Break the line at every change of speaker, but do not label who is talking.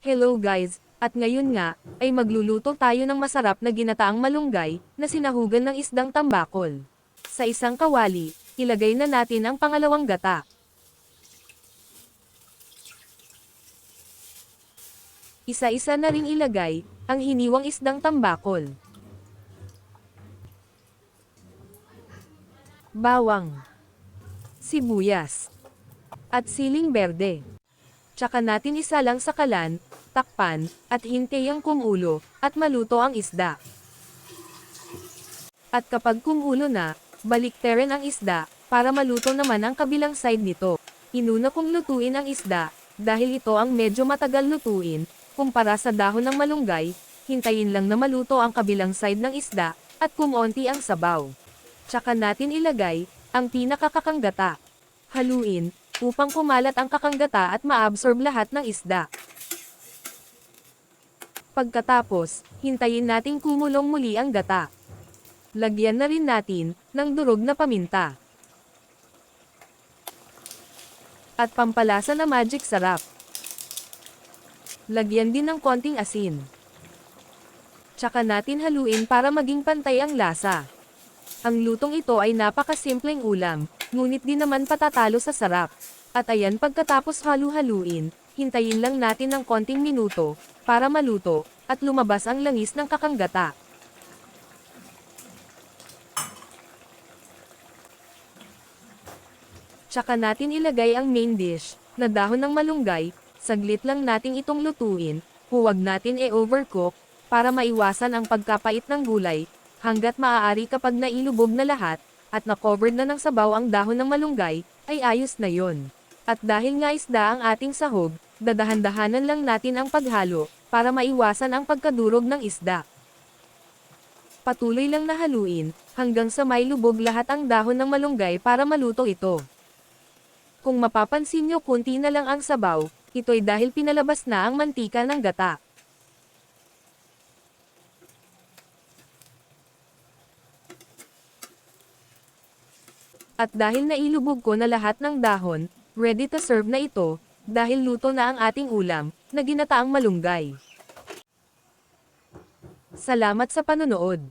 Hello guys, at ngayon nga, ay magluluto tayo ng masarap na ginataang malunggay, na sinahugan ng isdang tambakol. Sa isang kawali, ilagay na natin ang pangalawang gata. Isa-isa na ring ilagay, ang hiniwang isdang tambakol. Bawang. Sibuyas. At siling berde. Tsaka natin isa lang sa kalan, takpan, at hintay ang kumulo, at maluto ang isda. At kapag kumulo na, baliktarin ang isda, para maluto naman ang kabilang side nito. Inuna kong lutuin ang isda, dahil ito ang medyo matagal lutuin, kumpara sa dahon ng malunggay, hintayin lang na maluto ang kabilang side ng isda, at kumonti ang sabaw. Tsaka natin ilagay, ang pinakakakanggata. Haluin, upang kumalat ang kakanggata at maabsorb lahat ng isda. Pagkatapos, hintayin nating kumulong muli ang gata. Lagyan na rin natin, ng durog na paminta. At pampalasa na magic sarap. Lagyan din ng konting asin. Tsaka natin haluin para maging pantay ang lasa. Ang lutong ito ay napakasimpleng ulam, ngunit di naman patatalo sa sarap. At ayan pagkatapos halu-haluin, hintayin lang natin ng konting minuto, para maluto, at lumabas ang langis ng kakanggata. Tsaka natin ilagay ang main dish, na dahon ng malunggay, saglit lang nating itong lutuin, huwag natin e-overcook, para maiwasan ang pagkapait ng gulay, hanggat maaari kapag nailubog na lahat, at na-covered na ng sabaw ang dahon ng malunggay, ay ayos na yon. At dahil nga isda ang ating sahog, dadahan-dahanan lang natin ang paghalo, para maiwasan ang pagkadurog ng isda. Patuloy lang na haluin, hanggang sa may lubog lahat ang dahon ng malunggay para maluto ito. Kung mapapansin nyo kunti na lang ang sabaw, ito'y dahil pinalabas na ang mantika ng gata. At dahil nailubog ko na lahat ng dahon, ready to serve na ito, dahil luto na ang ating ulam, na ginataang malunggay. Salamat sa panonood.